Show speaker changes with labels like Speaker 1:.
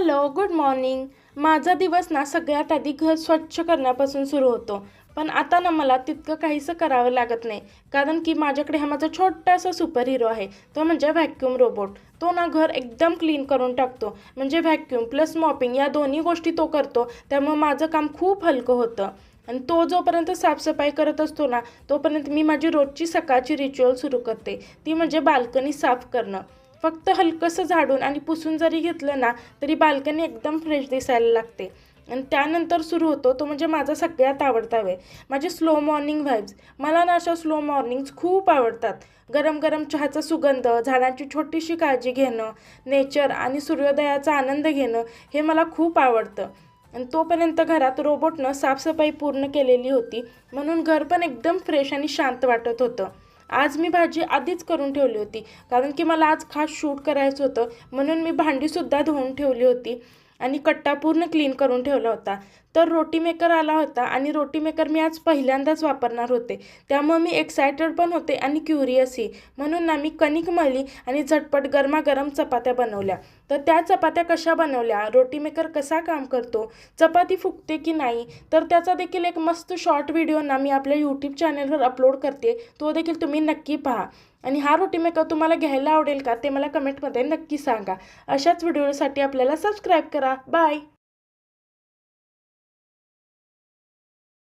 Speaker 1: Hello good morning. माझा दिवस ना सगळ्यात आधी घर स्वच्छ करण्यापासून सुरू होतो. पण आता ना मला तितकं काहीसं करावं लागत नाही. कारण की माझ्याकडे हा माझा छोटासा सुपर हिरो आहे. तो म्हणजे व्हॅक्यूम रोबोट तो ना घर एकदम क्लीन करून टाकतो. म्हणजे व्हॅक्यूम प्लस मॉपिंग या दोन्ही गोष्टी तो करतो. त्यामुळे माझं काम खूप हलकं होतं. आणि तो जोपर्यंत साफसफाई करत असतो ना तोपर्यंत मी माझी रोजची सकाळची रिच्युअल सुरू करते. ती म्हणजे बाल्कनी साफ करणं. फक्त हलकंसं झाडून आणि पुसून जरी घेतलं ना तरी बाल्कनी एकदम फ्रेश दिसायला लागते. आणि त्यानंतर सुरू होतो तो म्हणजे माझा सगळ्यात आवडता वेळ. माझे स्लो मॉर्निंग व्हाईब्स मला ना अशा स्लो मॉर्निंग्स खूप आवडतात. गरम गरम चहाचा सुगंध झाडांची छोटीशी काळजी घेणं नेचर आणि सूर्योदयाचा आनंद घेणं हे मला खूप आवडतं. आणि तोपर्यंत घरात रोबोटनं साफसफाई पूर्ण केलेली होती. म्हणून घर पण एकदम फ्रेश आणि शांत वाटत होतं. आज मी भाजी आधीच करून ठेवली होती. कारण की मला आज खास शूट करायचं होतं. म्हणून मी भांडीसुद्धा धुवून ठेवली होती. आणि कट्टा पूर्ण क्लीन करून ठेवला होता. तर रोटी मेकर आला होता आणि रोटी मेकर मी आज पहिल्यांदाच वापरणार होते. त्यामुळे मी एक्सायटेड पण होते आणि क्युरियसही म्हणून ना मी कणिक मळली आणि झटपट गरमागरम चपात्या बनवल्या. तर त्या चपात्या कशा बनवल्या? रोटी मेकर कसा काम करतो? चपाती फुगते की नाही? तर त्याचा देखील एक मस्त शॉर्ट व्हिडिओ ना मी आपल्या यूट्यूब चॅनलवर अपलोड करते. तो देखील तुम्ही नक्की पहा. आणि हा रोटी मेकर तुम्हाला घ्यायला आवडेल का ते मला कमेंटमध्ये नक्की सांगा. अशाच व्हिडिओसाठी आपल्याला सबस्क्राईब करा. बाय